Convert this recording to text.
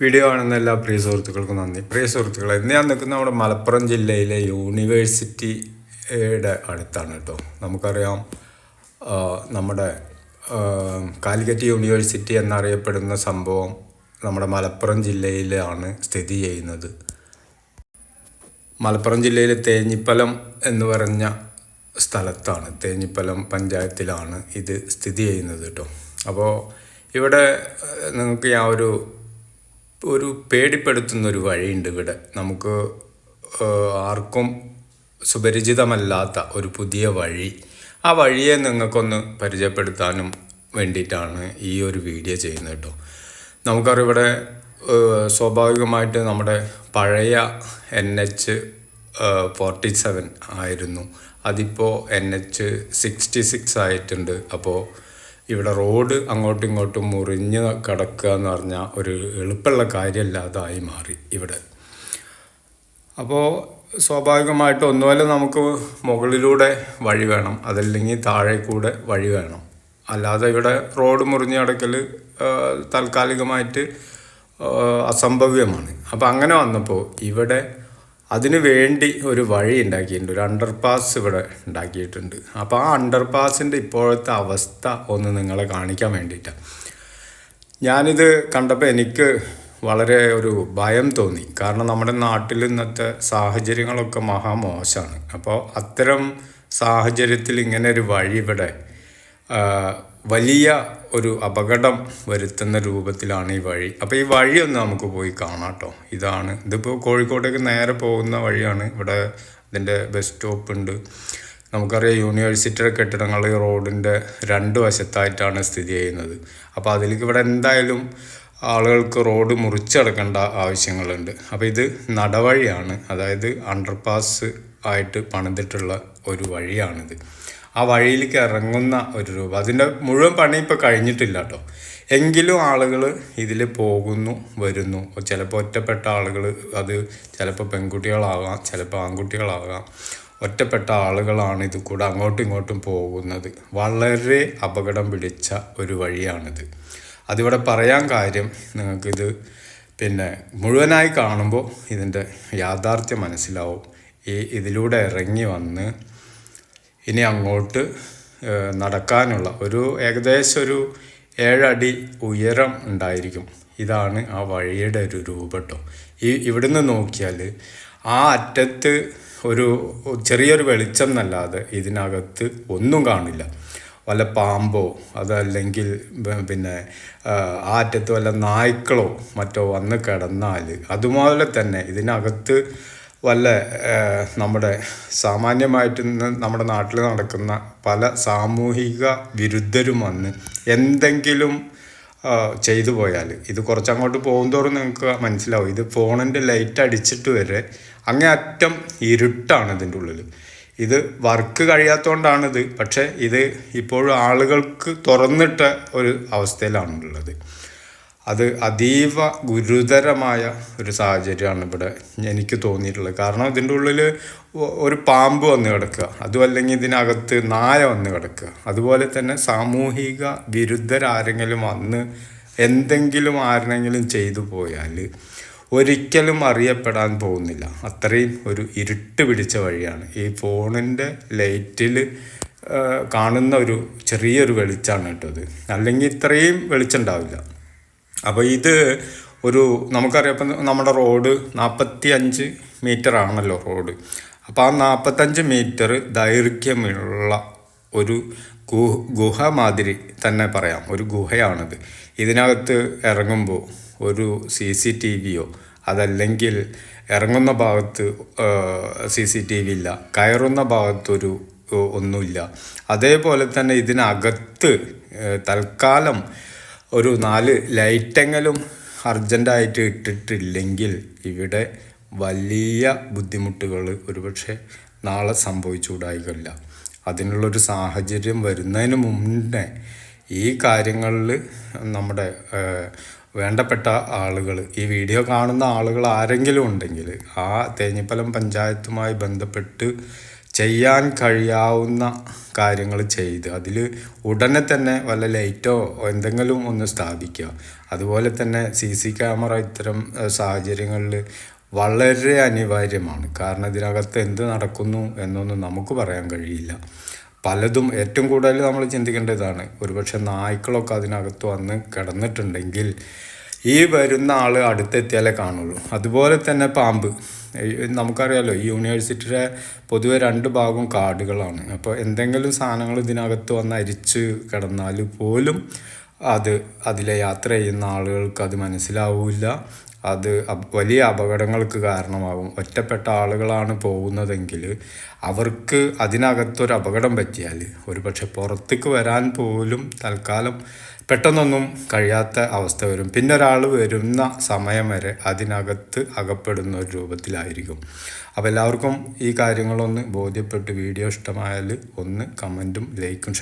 Video കാണുന്ന എല്ലാ പ്രിയ സുഹൃത്തുക്കൾക്കും നന്ദി. പ്രിയ സുഹൃത്തുക്കളെ ഇന്ന് ഞാൻ നിൽക്കുന്ന നമ്മുടെ മലപ്പുറം ജില്ലയിലെ യൂണിവേഴ്സിറ്റിയുടെ അടുത്താണ് കേട്ടോ. നമുക്കറിയാം നമ്മുടെ കാലിക്കറ്റ് യൂണിവേഴ്സിറ്റി എന്നറിയപ്പെടുന്ന സംഭവം നമ്മുടെ മലപ്പുറം ജില്ലയിലാണ് സ്ഥിതി ചെയ്യുന്നത്. മലപ്പുറം ജില്ലയിലെ തേഞ്ഞിപ്പലം എന്ന് പറഞ്ഞ സ്ഥലത്താണ് തേഞ്ഞിപ്പലം പഞ്ചായത്തിലാണ് ഇത് സ്ഥിതി ചെയ്യുന്നത് കേട്ടോ. അപ്പോൾ ഇവിടെ നിങ്ങൾക്ക് ഞാൻ ഒരു ഒരു പേടിപ്പെടുത്തുന്ന ഒരു വഴിയുണ്ട് ഇവിടെ. നമുക്ക് ആർക്കും സുപരിചിതമല്ലാത്ത ഒരു പുതിയ വഴി. ആ വഴിയെ നിങ്ങൾക്കൊന്ന് പരിചയപ്പെടുത്താനും വേണ്ടിയിട്ടാണ് ഈ ഒരു വീഡിയോ ചെയ്യുന്നത് കേട്ടോ. നമുക്കറിവിടെ സ്വാഭാവികമായിട്ട് നമ്മുടെ പഴയ എൻ എച്ച് ഫോർട്ടി സെവൻ ആയിരുന്നു. അതിപ്പോൾ എൻ എച്ച് സിക്സ്റ്റി സിക്സ് ആയിട്ടുണ്ട്. അപ്പോൾ ഇവിടെ റോഡ് അങ്ങോട്ടും ഇങ്ങോട്ടും മുറിഞ്ഞ് കിടക്കുക എന്ന് പറഞ്ഞാൽ ഒരു എളുപ്പമുള്ള കാര്യമല്ലാതായി മാറി ഇവിടെ. അപ്പോൾ സ്വാഭാവികമായിട്ട് ഒന്നുമല്ല നമുക്ക് മുകളിലൂടെ വഴി വേണം അതല്ലെങ്കിൽ താഴെ കൂടെ വഴി വേണം. അല്ലാതെ ഇവിടെ റോഡ് മുറിഞ്ഞ് കിടക്കൽ താൽക്കാലികമായിട്ട് അസംഭവ്യമാണ്. അപ്പോൾ അങ്ങനെ വന്നപ്പോൾ ഇവിടെ അതിനു വേണ്ടി ഒരു വഴി ഉണ്ടാക്കിയിട്ടുണ്ട്. ഒരു അണ്ടർ പാസ് ഇവിടെ ഉണ്ടാക്കിയിട്ടുണ്ട്. അപ്പോൾ ആ അണ്ടർ പാസിന്റെ ഇപ്പോഴത്തെ അവസ്ഥ ഒന്ന് നിങ്ങളെ കാണിക്കാൻ വേണ്ടിയിട്ടാണ് ഞാനിത് കണ്ടപ്പോൾ എനിക്ക് വളരെ ഒരു ഭയം തോന്നി. കാരണം നമ്മുടെ നാട്ടിൽ ഇന്നത്തെ സാഹചര്യങ്ങളൊക്കെ മഹാമോശമാണ്. അപ്പോൾ അത്തരം സാഹചര്യത്തിൽ ഇങ്ങനെ ഒരു വഴി ഇവിടെ വലിയ ഒരു അപകടം വരുത്തുന്ന രൂപത്തിലാണ് ഈ വഴി. അപ്പോൾ ഈ വഴി ഒന്ന് നമുക്ക് പോയി കാണാം കേട്ടോ ഇതാണ്. ഇതിപ്പോൾ കോഴിക്കോട്ടേക്ക് നേരെ പോകുന്ന വഴിയാണ്. ഇവിടെ ഇതിന്റെ ബസ് സ്റ്റോപ്പ് ഉണ്ട്. നമുക്കറിയാം യൂണിവേഴ്സിറ്റിയുടെ കെട്ടിടങ്ങൾ റോഡിന്റെ രണ്ട് വശത്തായിട്ടാണ് സ്ഥിതി ചെയ്യുന്നത്. അപ്പോൾ അതിലേക്ക് ഇവിടെ എന്തായാലും ആളുകൾക്ക് റോഡ് മുറിച്ചടക്കേണ്ട ആവശ്യങ്ങളുണ്ട്. അപ്പോൾ ഇത് നടവഴിയാണ്. അതായത് അണ്ടർപാസ് ആയിട്ട് പണിതിട്ടുള്ള ഒരു വഴിയാണിത്. ആ വഴിയിലേക്ക് ഇറങ്ങുന്ന ഒരു രൂപം. അതിന്റെ മുഴുവൻ പണി ഇപ്പോൾ കഴിഞ്ഞിട്ടില്ല കേട്ടോ. എങ്കിലും ആളുകൾ ഇതിൽ പോകുന്നു വരുന്നു. ചിലപ്പോൾ ഒറ്റപ്പെട്ട ആളുകൾ അത് ചിലപ്പോൾ പെൺകുട്ടികളാകാം ചിലപ്പോൾ ആൺകുട്ടികളാകാം ഒറ്റപ്പെട്ട ആളുകളാണ് ഇത് കൂടെ അങ്ങോട്ടും ഇങ്ങോട്ടും പോകുന്നത്. വളരെ അപകടം പിടിച്ച ഒരു വഴിയാണിത്. അതിവിടെ പറയാൻ കാര്യം നിങ്ങൾക്കിത് പിന്നെ മുഴുവനായി കാണുമ്പോൾ ഇതിന്റെ യാഥാർത്ഥ്യം മനസ്സിലാവും. ഈ ഇതിലൂടെ ഇറങ്ങി വന്ന് ഇനി അങ്ങോട്ട് നടക്കാനുള്ള ഒരു ഏകദേശം ഒരു ഏഴടി ഉയരം ഉണ്ടായിരിക്കും. ഇതാണ് ആ വഴിയുടെ ഒരു രൂപട്ടോ. ഈ ഇവിടുന്ന് നോക്കിയാൽ ആ അറ്റത്ത് ഒരു ചെറിയൊരു വെളിച്ചം എന്നല്ലാതെ ഇതിനകത്ത് ഒന്നും കാണില്ല. വല്ല പാമ്പോ അതല്ലെങ്കിൽ പിന്നെ ആ അറ്റത്ത് വല്ല നായ്ക്കളോ മറ്റോ വന്ന് കിടന്നാൽ അതുപോലെ തന്നെ ഇതിനകത്ത് വല്ല നമ്മുടെ സാമാന്യമായിട്ട് ഇന്ന് നമ്മുടെ നാട്ടിൽ നടക്കുന്ന പല സാമൂഹിക വിരുദ്ധരും വന്ന് എന്തെങ്കിലും ചെയ്തു പോയാൽ ഇത് കുറച്ചങ്ങോട്ട് പോകുന്തോറും നിങ്ങൾക്ക് മനസ്സിലാവും. ഇത് ഫോണിന്റെ ലൈറ്റ് അടിച്ചിട്ട് വരെ അങ്ങേ അറ്റം ഇരുട്ടാണ് ഇതിന്റെ ഉള്ളിൽ. ഇത് വർക്ക് കഴിയാത്തതുകൊണ്ടാണിത് പക്ഷേ ഇത് ഇപ്പോഴും ആളുകൾക്ക് തുറന്നിട്ട ഒരു അവസ്ഥയിലാണുള്ളത്. അത് അതീവ ഗുരുതരമായ ഒരു സാഹചര്യമാണ് ഇവിടെ എനിക്ക് തോന്നിയിട്ടുള്ളത്. കാരണം ഇതിന്റെ ഉള്ളിൽ ഒരു പാമ്പ് വന്ന് കിടക്കുക. അതും അല്ലെങ്കിൽ ഇതിനകത്ത് നായ വന്ന് കിടക്കുക. അതുപോലെ തന്നെ സാമൂഹിക വിരുദ്ധരാരെങ്കിലും വന്ന് എന്തെങ്കിലും ആരെങ്കിലും ചെയ്തു പോയാൽ ഒരിക്കലും അറിയപ്പെടാൻ പോകുന്നില്ല. അത്രയും ഒരു ഇരുട്ട് പിടിച്ച വഴിയാണ്. ഈ ഫോണിന്റെ ലൈറ്റിൽ കാണുന്ന ഒരു ചെറിയൊരു വെളിച്ചമാണ് കേട്ടത്. അല്ലെങ്കിൽ ഇത്രയും വെളിച്ചം ഉണ്ടാവില്ല. അപ്പോൾ ഇത് ഒരു നമുക്കറിയാം ഇപ്പം നമ്മുടെ റോഡ് നാൽപ്പത്തി അഞ്ച് മീറ്റർ ആണല്ലോ റോഡ്. അപ്പോൾ ആ നാൽപ്പത്തഞ്ച് മീറ്റർ ദൈർഘ്യമുള്ള ഒരു ഗുഹ ഗുഹ മാതിരി തന്നെ പറയാം. ഒരു ഗുഹയാണിത്. ഇതിനകത്ത് ഇറങ്ങുമ്പോൾ ഒരു സി സി ടി വിയോ അതല്ലെങ്കിൽ ഇറങ്ങുന്ന ഭാഗത്ത് സി സി ടി വി ഇല്ല. കയറുന്ന ഭാഗത്തൊരു ഒന്നുമില്ല. അതേപോലെ തന്നെ ഇതിനകത്ത് തൽക്കാലം ഒരു നാല് ലൈറ്റെങ്കിലും അർജന്റായിട്ട് ഇട്ടിട്ടില്ലെങ്കിൽ ഇവിടെ വലിയ ബുദ്ധിമുട്ടുകൾ ഒരുപക്ഷെ നാളെ സംഭവിച്ചുകൂടായില്ല അതിനുള്ളൊരു സാഹചര്യം വരുന്നതിന് മുന്നേ ഈ കാര്യങ്ങളിൽ നമ്മുടെ വേണ്ടപ്പെട്ട ആളുകൾ ഈ വീഡിയോ കാണുന്ന ആളുകൾ ആരെങ്കിലും ഉണ്ടെങ്കിൽ ആ തേഞ്ഞിപ്പലം പഞ്ചായത്തുമായി ബന്ധപ്പെട്ട് ചെയ്യാൻ കഴിയാവുന്ന കാര്യങ്ങൾ ചെയ്ത്. അതിൽ ഉടനെ തന്നെ വല്ല ലൈറ്റോ എന്തെങ്കിലും ഒന്ന് സ്ഥാപിക്കുക. അതുപോലെ തന്നെ സി സി ക്യാമറ ഇത്തരം സാഹചര്യങ്ങളിൽ വളരെ അനിവാര്യമാണ്. കാരണം ഇതിനകത്ത് എന്ത് നടക്കുന്നു എന്നൊന്നും നമുക്ക് പറയാൻ കഴിയില്ല. പലതും ഏറ്റവും കൂടുതൽ നമ്മൾ ചിന്തിക്കേണ്ടതാണ്. ഒരുപക്ഷെ നായ്ക്കളൊക്കെ അതിനകത്ത് വന്ന് കിടന്നിട്ടുണ്ടെങ്കിൽ ഈ വരുന്ന ആൾ അടുത്തെത്തിയാലേ കാണുള്ളൂ. അതുപോലെ തന്നെ പാമ്പ്. ഈ നമുക്കറിയാലോ ഈ യൂണിവേഴ്സിറ്റിയുടെ പൊതുവെ രണ്ട് ഭാഗവും കാർഡുകളാണ് അപ്പോൾ എന്തെങ്കിലും സാധനങ്ങൾ ഇതിനകത്ത് വന്ന് അരിച്ച് കിടന്നാൽ പോലും അത് അതിലെ യാത്ര ചെയ്യുന്ന ആളുകൾക്ക് അത് മനസ്സിലാവില്ല. അത് വലിയ അപകടങ്ങൾക്ക് കാരണമാകും. ഒറ്റപ്പെട്ട ആളുകളാണ് പോകുന്നതെങ്കിൽ അവർക്ക് അതിനകത്തൊരു അപകടം പറ്റിയാൽ ഒരു പക്ഷെ പുറത്തേക്ക് വരാൻ പോലും തൽക്കാലം പെട്ടെന്നൊന്നും കഴിയാത്ത അവസ്ഥ വരും. പിന്നെ ഒരാൾ വരുന്ന സമയം വരെ അതിനകത്ത് അകപ്പെടുന്ന ഒരു രൂപത്തിലായിരിക്കും. അപ്പോൾ എല്ലാവർക്കും ഈ കാര്യങ്ങളൊന്ന് ബോധ്യപ്പെട്ട് വീഡിയോ ഇഷ്ടമായാൽ ഒന്ന് കമന്റും ലൈക്കും